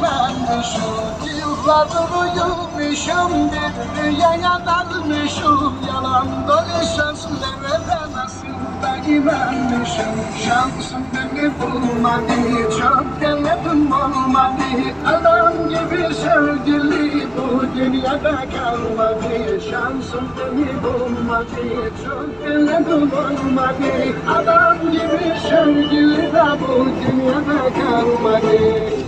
da inanmışım Yıllardır uyumuşum bir rüyaya dalmışım Yalan dolu sözlere de nasıl inanmışım Şansım beni bulmadı çok denedim olmadı Adam gibi sevgili bu dünyada kalmadı Şansım beni bulmadı çok denedim olmadı Adam gibi sevgili de bu dünyada kalmadı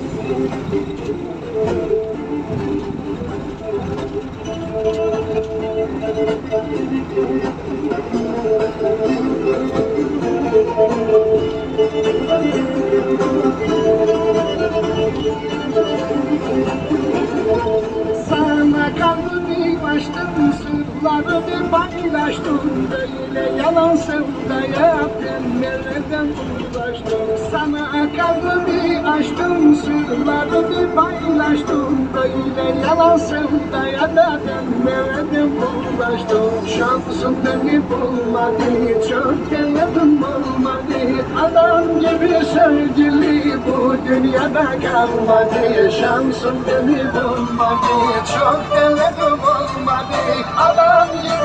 açtım, sırları bir paylaştım Böyle yalan sevdaya ben nereden ulaştım? Sana bir paylaştım Böyle yalan sevdaya da ben nereden ulaştım Şansım beni bulmadı, çok denedim olmadı Adam gibi sevgili bu dünyada kalmadı. Şansım beni bulmadı, çok denedim olmadı Adam gibi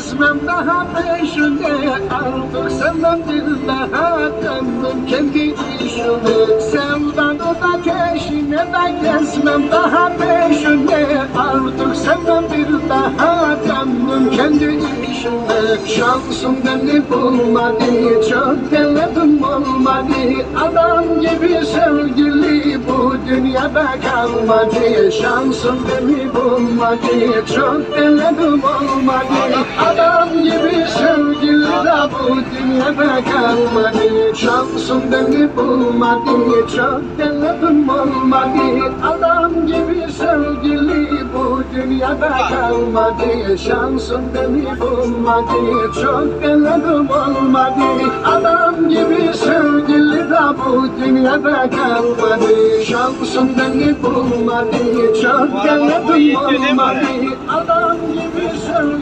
gezmem daha peşinde Artık bir daha döndüm kendi işime Sevdanın ateşine de gezmem. Daha peşinde Artık bir daha döndüm kendi işime Şansım beni bulmadı çok denedim olmadı. Adam gibi sevgili bu dünyada kalmadı. Şansım beni bulmadı çok denedim olmadı bu dünyada kalmadı. Şansım beni bulmadı. Çok denedim olmadı. Adam gibi sevgili bu dünyada kalmadı. Şansım beni bulmadı. Çok denedim olmadı. Adam gibi sevgili de bu dünyada kalmadı. Şansım beni bulmadı. Çok denedim olmadı. Adam gibi sevgili